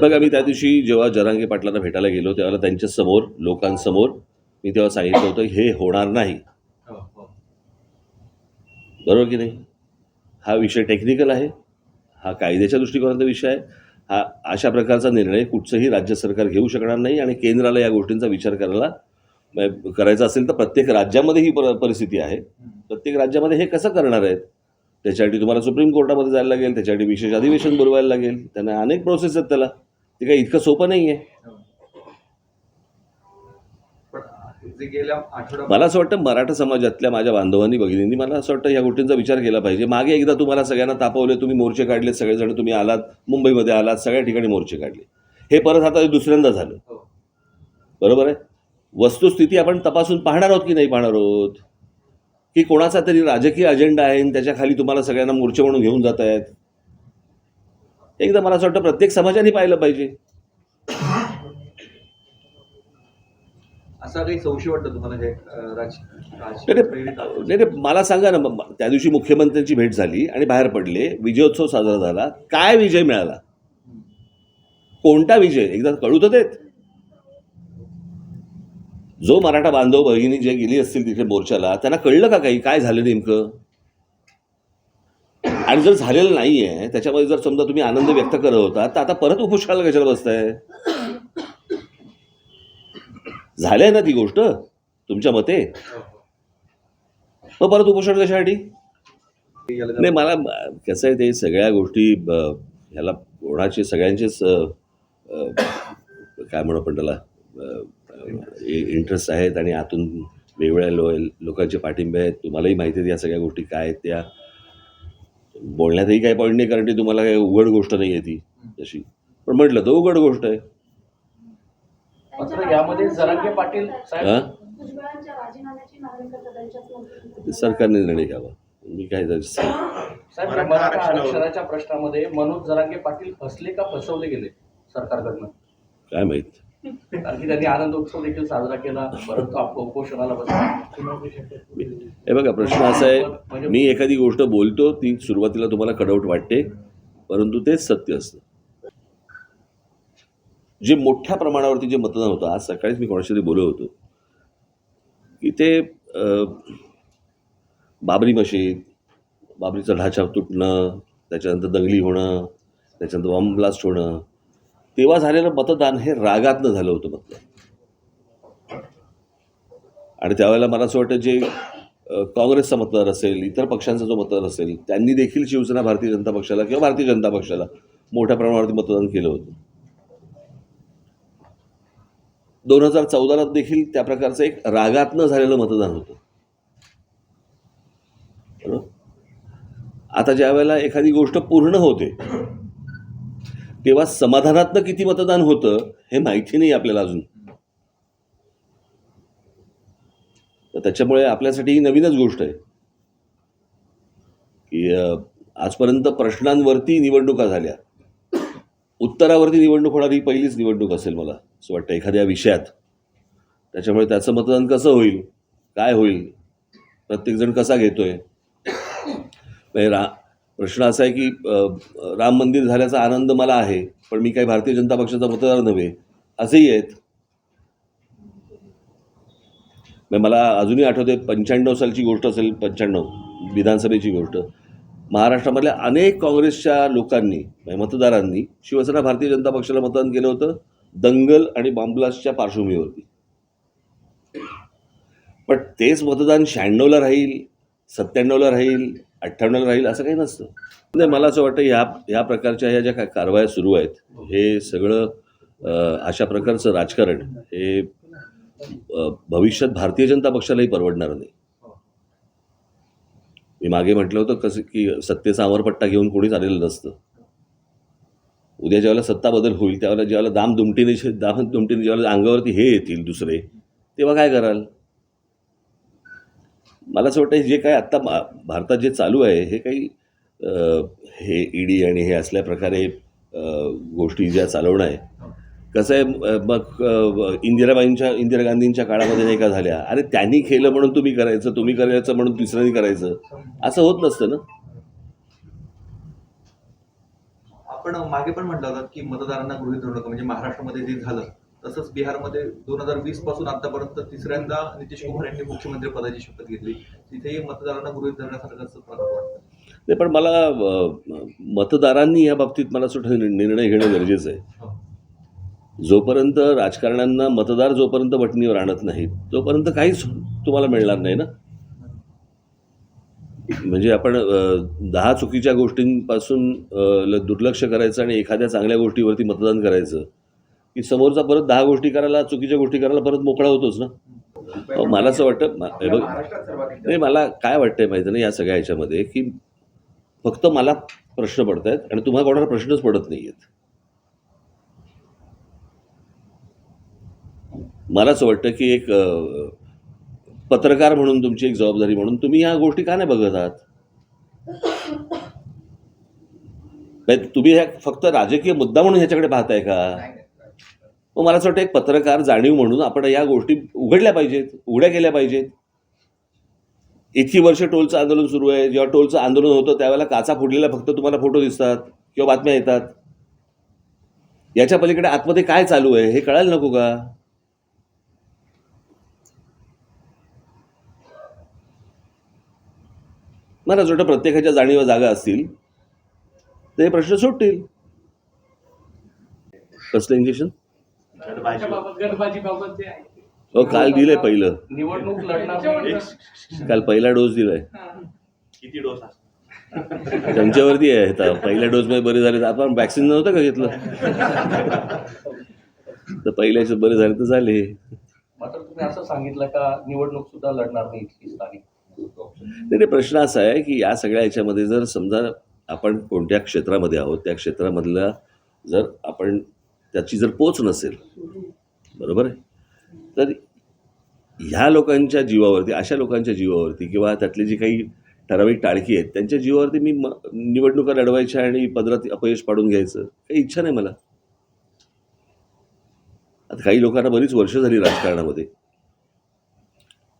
बघा मी त्या दिवशी जेव्हा जरांगे पाटलांना भेटायला गेलो तेव्हा त्यांच्यासमोर लोकांसमोर मी तेव्हा सांगितलं होतं हे होणार नाही. हो, हो. बरोबर की नाही? हा विषय टेक्निकल आहे हा कायद्याच्या दृष्टिकोनाचा विषय आहे हा अशा प्रकारचा निर्णय कुठचंही राज्य सरकार घेऊ शकणार नाही आणि केंद्राला या गोष्टींचा विचार करायला करायचा असेल तर प्रत्येक राज्यामध्ये ही पर परिस्थिती आहे. प्रत्येक राज्यामध्ये हे कसं करणार आहेत? त्याच्यासाठी तुम्हाला सुप्रीम कोर्टामध्ये जायला लागेल त्याच्यासाठी विशेष अधिवेशन बोलवायला लागेल. त्यांना अनेक प्रोसेस आहेत त्याला. ते काही इतकं सोपं नाही आहे मला असं वाटतं मराठा समाजातल्या माझ्या बांधवांनी भगिनींनी मला असं वाटतं या गोष्टींचा विचार केला पाहिजे. मागे एकदा तुम्हाला सगळ्यांना तापवले तुम्ही मोर्चे काढले सगळेजण तुम्ही आलात मुंबईमध्ये आलात सगळ्या ठिकाणी मोर्चे काढले. हे परत आता दुसऱ्यांदा झालं. हो. बरोबर आहे? वस्तुस्थिती आपण तपासून पाहणार आहोत की नाही पाहणार आहोत? की कोणाचा तरी राजकीय अजेंडा आहे आणि त्याच्याखाली तुम्हाला सगळ्यांना मोर्चे म्हणून घेऊन जात आहेत. एकदा मला असं वाटतं प्रत्येक समाजाने पाहिलं पाहिजे. असा काही संशय वाटतं तुम्हाला मला सांगा ना त्या दिवशी मुख्यमंत्र्यांची भेट झाली आणि बाहेर पडले विजयोत्सव साजरा झाला काय विजय मिळाला? कोणता विजय? एकदा कळू तर देत. जो मराठा बांधव भगिनी जे गेली असतील तिथे मोर्चाला त्यांना कळलं का काही? काय झालं नेमकं? आणि जर झालेलं नाही आहे त्याच्यामध्ये जर समजा तुम्ही आनंद व्यक्त करत होता तर आता परत उपोषणाला कशाला बसताय? झालंय ना ती गोष्ट तुमच्या मते? हो, मग परत उपोषण कशासाठी? नाही मला कसं आहे ते सगळ्या गोष्टी ह्याला कोणाचे सगळ्यांचेच काय म्हणू आपण त्याला? इंटरेस्ट आहेत आणि आतून वेगवेगळ्या लो लोकांचे पाठिंबे आहेत. तुम्हालाही माहिती आहे या सगळ्या गोष्टी काय आहेत त्या. बोलण्यातही काही पॉईंट नाही कारण ती तुम्हाला काही उघड गोष्ट नाही आहे ती तशी. पण म्हटलं तर उघड गोष्ट आहे. मात्र यामध्ये जरांगे पाटील हां? सरकारने निर्णय घ्यावा. मी काय साहेब. आरक्षणाच्या प्रश्नामध्ये मनोज जरांगे पाटील फसले का फसवले गेले सरकारकडनं? काय माहीत? त्यांनी आनंद उत्सव देखील साजरा केला परंतु आप उपोषणाला बसला. हे बघा प्रश्न असा आहे मी एखादी गोष्ट बोलतो ती सुरुवातीला तुम्हाला कडवट वाटते परंतु तेच सत्य असतं. जे मोठ्या प्रमाणावरती जे मतदान होतं आज सकाळीच मी कोणाशी तरी बोलत होतो की ते बाबरी मशीद बाबरीचा ढाचा तुटणं त्याच्यानंतर दंगली होणं त्याच्यानंतर बॉम्ब ब्लास्ट होणं तेव्हा झालेलं मतदान हे रागातनं झालं होतं म्हटलं आणि त्यावेळेला मला असं वाटतं जे काँग्रेसचं काँग्रेसचा मतदार असेल इतर पक्षांचा जो मतदार असेल त्यांनी देखील शिवसेना भारतीय जनता पक्षाला किंवा भारतीय जनता पक्षाला मोठ्या प्रमाणावरती मतदान केलं होतं. दोन हजार चौदाला देखील त्या प्रकारचं एक रागातनं झालेलं मतदान होतं. आता ज्या वेळेला एखादी गोष्ट पूर्ण होते तेव्हा समाधानातनं किती मतदान होतं हे माहिती नाही आपल्याला अजून. तर त्याच्यामुळे आपल्यासाठी ही नवीनच गोष्ट आहे. की आजपर्यंत प्रश्नांवरती निवडणुका झाल्या. उत्तरावरती निवडणूक होणारी ही पहिलीच निवडणूक असेल मला असं वाटतं एखाद्या विषयात. त्याच्यामुळे त्याचं मतदान कसं होईल काय होईल प्रत्येकजण कसा घेतोय. म्हणजे रा प्रश्न असा आहे की राम मंदिर झाल्याचा आनंद मला आहे पण मी काही भारतीय जनता पक्षाचा मतदार नव्हे असेही आहेत. म्हणजे मला अजूनही आठवते पंच्याण्णव सालची गोष्ट असेल पंच्याण्णव विधानसभेची गोष्ट. महाराष्ट्रामधल्या अनेक काँग्रेसच्या लोकांनी म्हणजे मतदारांनी शिवसेना भारतीय जनता पक्षाला मतदान केलं होतं दंगल आणि बॉम्बलास्टच्या पार्श्वभूमीवरती. पण तेच मतदान शहाण्णवला राहील सत्त्याण्णवला राहील अठ्ठ्याण्णवला राहील असं काही नसतं. म्हणजे मला असं वाटतं ह्या ह्या प्रकारच्या ह्या ज्या काय कारवाया सुरू आहेत हे सगळं अशा प्रकारचं राजकारण हे भविष्यात भारतीय जनता पक्षालाही परवडणार नाही. मी मागे म्हटलं होतं कसं की सत्तेचा अमरपट्टा घेऊन कोणीच आलेलं नसतं. उद्या ज्यावेळेला सत्ता बदल होईल त्यावेळेला ज्यावेळेला दाम दुमटीने दाम दुमटीने ज्यावेळेला अंगावरती हे येतील दुसरे तेव्हा काय कराल? मला असं वाटतं जे काय आत्ता भारतात जे चालू आहे हे काही हे ईडी आणि हे असल्या प्रकारे गोष्टी ज्या चालवणं आहे कसं आहे मग इंदिराबाईंच्या इंदिरा गांधींच्या काळामध्ये नाही का झाल्या? अरे त्यांनी केलं म्हणून तुम्ही करायचं तुम्ही करायचं म्हणून तिसऱ्यांनी करायचं. असं होत नसतं ना? आपण मागे पण म्हटलं होतं की मतदारांना गृहीत धरू नका म्हणजे महाराष्ट्रामध्ये जे झालं तसंच बिहारमध्ये दोन हजार वीसपासून आतापर्यंत तिसऱ्यांदा नितीश कुमार यांनी मुख्यमंत्री पदाची शपथ घेतली. तिथेही मतदारांना गृहीत धरण्यासारखं प्रकार वाटतं. नाही पण मला मतदारांनी या बाबतीत मला नि- निर्णय घेणं गरजेचं आहे. हो. जोपर्यंत राजकारण्यांना मतदार जोपर्यंत वटणीवर आणत नाहीत तोपर्यंत काहीच तुम्हाला मिळणार नाही ना? म्हणजे आपण दहा चुकीच्या गोष्टींपासून दुर्लक्ष करायचं आणि एखाद्या चांगल्या गोष्टीवरती मतदान करायचं. की समोरचा परत दहा गोष्टी करायला चुकीच्या गोष्टी करायला परत मोकळा होतोच ना. मला असं वाटतं बघ नाही मला काय वाटतंय माहिती नाही या सगळ्या ह्याच्यामध्ये की फक्त मला प्रश्न पडत आहेत आणि तुम्हाला कोणाला प्रश्नच पडत नाही आहेत मला असं वाटतं की एक पत्रकार म्हणून तुमची एक जबाबदारी म्हणून तुम्ही ह्या गोष्टी का नाही बघत आहात? म्हणजे तुम्ही ह्या फक्त राजकीय मुद्दा म्हणून ह्याच्याकडे पाहताय का? मग मला असं वाटतं एक पत्रकार जाणीव म्हणून आपण या गोष्टी उघडल्या पाहिजेत उघड्या केल्या पाहिजेत. इतकी वर्ष टोलचं आंदोलन सुरू आहे. जेव्हा टोलचं आंदोलन होतं त्यावेळेला काचा फुटलेला फक्त तुम्हाला फोटो दिसतात किंवा बातम्या येतात. याच्या पलीकडे आतमध्ये काय चालू आहे हे कळायला नको का? मला असं वाटतं प्रत्येकाच्या जाणीवा जागा असतील ते प्रश्न सुटतील. कसलं इंजेक्शन जे आहे. हो काल दिलंय पहिलं. निवडणूक लढणार नाही. काल पहिला डोस दिलाय. किती डोस त्यांच्यावरती आहे. आता पहिल्या डोसमध्ये बरे झाले तर आपण वॅक्सिन नव्हतं का घेतलं? तर पहिल्याचे बरे झाले तर झाले. मात्र तुम्ही असं सांगितलं का निवडणूक सुद्धा लढणार नाही इतकी स्थानिक? नाही नाही, प्रश्न असा आहे की या सगळ्या ह्याच्यामध्ये जर समजा आपण कोणत्या क्षेत्रामध्ये आहोत त्या क्षेत्रामधला जर आपण त्याची जर पोच नसेल बरोबर आहे? तर ह्या लोकांच्या जीवावरती अशा लोकांच्या जीवावरती किंवा त्यातली जी काही ठराविक टाळकी आहेत त्यांच्या जीवावरती मी म निवडणुका लढवायच्या आणि पदरात अपयश पाडून घ्यायचं काही इच्छा नाही मला. आता काही लोकांना बरीच वर्ष झाली राजकारणामध्ये.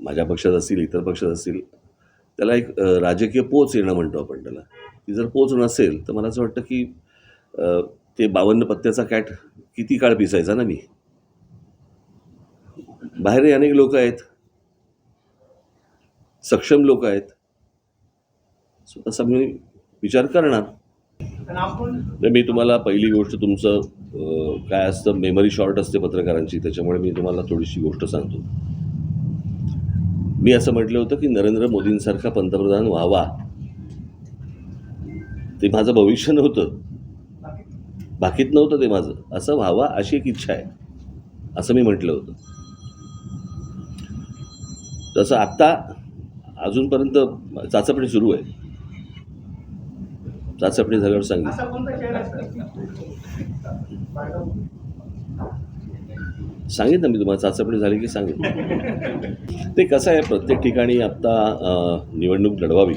माझ्या पक्षात असतील इतर पक्षात असतील त्याला एक राजकीय पोच येणं म्हणतो आपण त्याला. ती जर पोच नसेल तर मला असं वाटतं की ते बावन्न पत्त्याचा कॅट किती काळ पिसायचा ना मी? बाहेरही अनेक लोक आहेत. सक्षम लोक आहेत. So, तसा मी विचार करणार. तर मी तुम्हाला पहिली गोष्ट तुमचं काय असतं मेमरी शॉर्ट असते पत्रकारांची त्याच्यामुळे मी तुम्हाला थोडीशी गोष्ट सांगतो. मी असं म्हटलं होतं की नरेंद्र मोदींसारखा पंतप्रधान व्हावा. ते माझं भविष्य नव्हतं. बाकीत नव्हतं ते माझं. असं व्हावा अशी एक इच्छा आहे. असं मी म्हटलं होतं. तसं आत्ता अजूनपर्यंत चाचपणी सुरू आहे. चाचपणी झाल्यावर सांगितलं. सांगेन ना मी तुम्हाला चाचपणी झाली की सांगेन ते कसं आहे प्रत्येक ठिकाणी आत्ता निवडणूक लढवावी.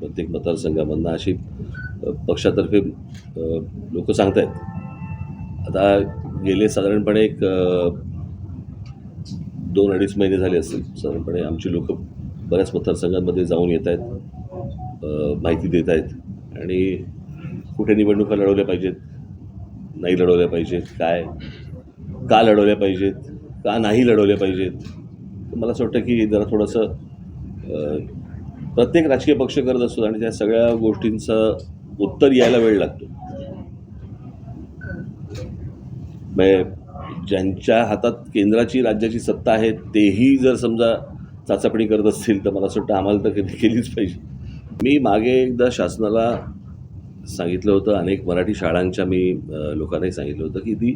प्रत्येक मतदारसंघामधनं अशी पक्षातर्फे लोक सांगत आहेत आता गेले साधारणपणे एक दोन अडीच महिने झाले असतील साधारणपणे आमची लोक बऱ्याच मतदारसंघांमध्ये जाऊन येत आहेत माहिती देत आहेत. आणि कुठे निवडणुका लढवल्या पाहिजेत नाही लढवल्या पाहिजेत काय का लढवल्या पाहिजेत का नाही लढवल्या पाहिजेत? तर मला असं वाटतं की जरा थोडंसं प्रत्येक राजकीय पक्ष करत असतो आणि त्या सगळ्या गोष्टींचं उत्तर यायला वेळ लागतो. ज्यांच्या हातात केंद्राची राज्याची सत्ता आहे तेही जर समजा चाचपणी करत असतील तर मला असं वाटतं आम्हाला तर कधी केलीच पाहिजे. मी मागे एकदा शासनाला सांगितलं होतं अनेक मराठी शाळांच्या मी लोकांनाही सांगितलं होतं की ती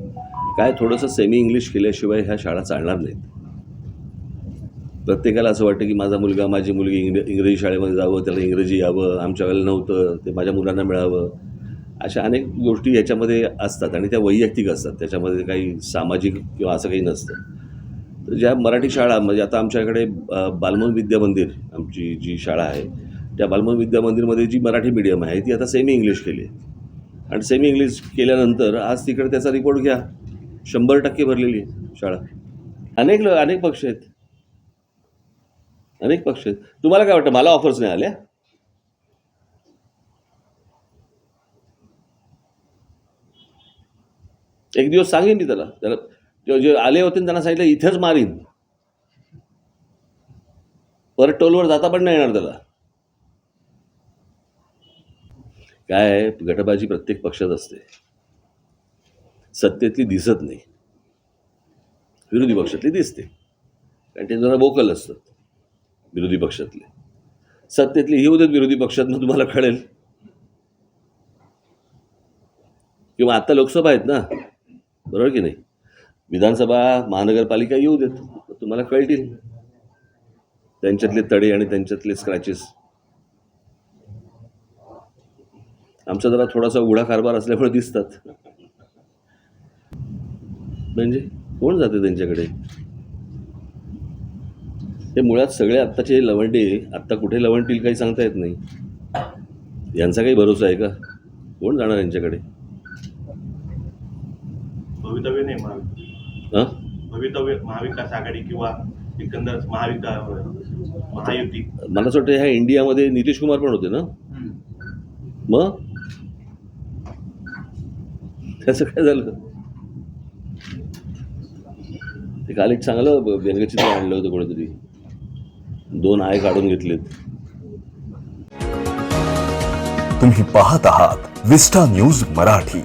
काय थोडंसं सेमी इंग्लिश केल्याशिवाय ह्या शाळा चालणार नाहीत. प्रत्येकाला असं वाटतं की माझा मुलगा माझी मुलगी इंग्र इंग्रजी शाळेमध्ये जावं त्याला इंग्रजी यावं आमच्या वेळेला नव्हतं ते माझ्या मुलांना मिळावं. अशा अनेक गोष्टी याच्यामध्ये असतात आणि त्या वैयक्तिक असतात. त्याच्यामध्ये काही सामाजिक किंवा असं काही नसतं. तर ज्या मराठी शाळा म्हणजे आता आमच्याकडे बालमन विद्या मंदिर आमची जी शाळा आहे त्या बालमन विद्या मंदिरमध्ये जी मराठी मीडियम आहे ती आता सेमी इंग्लिश केली आहे. आणि सेमी इंग्लिश केल्यानंतर आज तिकडे त्याचा रिपोर्ट घ्या. शंभर टक्के भरलेली आहे शाळा. अनेक ल अनेक पक्ष आहेत. अनेक पक्ष आहेत. तुम्हाला काय वाटतं मला ऑफर्स नाही आल्या? एक दिवस सांगेन मी त्याला. त्याला जे आले होते त्यांना सांगितलं इथेच मारीन. परत टोलवर जाता पण नाही येणार त्याला. काय गटबाजी प्रत्येक पक्षात असते. सत्तेतली दिसत नाही. विरोधी पक्षातली दिसते. कारण ते जरा बोकल असतात. विरोधी पक्षातले. सत्तेतले येऊ देत विरोधी पक्षातनं तुम्हाला कळेल. किंवा आता लोकसभा आहेत ना? बरोबर की नाही? विधानसभा महानगरपालिका येऊ देत. तुम्हाला कळतील. त्यांच्यातले तडे आणि त्यांच्यातले स्क्रॅचेस आमचा जरा थोडासा उघडा कारभार असल्यामुळे दिसतात. म्हणजे कोण जाते त्यांच्याकडे? हे मुळात सगळे आत्ताचे लवंडे आत्ता कुठे लवंडतील काही सांगता येत नाही. यांचा काही भरोसा आहे का? कोण जाणार यांच्याकडे? भवितव्य नाही महाविकास हां? भवितव्य महाविकास आघाडी किंवा एकंदर महाविका महायुती. मला असं वाटतं ह्या इंडियामध्ये नितीश कुमार पण होते ना? मग? त्याचं काय झालं? ते काल एक चांगलं व्यंगचित्र आणलं होतं कोणीतरी. दोन आय काढून घेतलेत. तुम्ही पाहत आहात विस्टा न्यूज मराठी.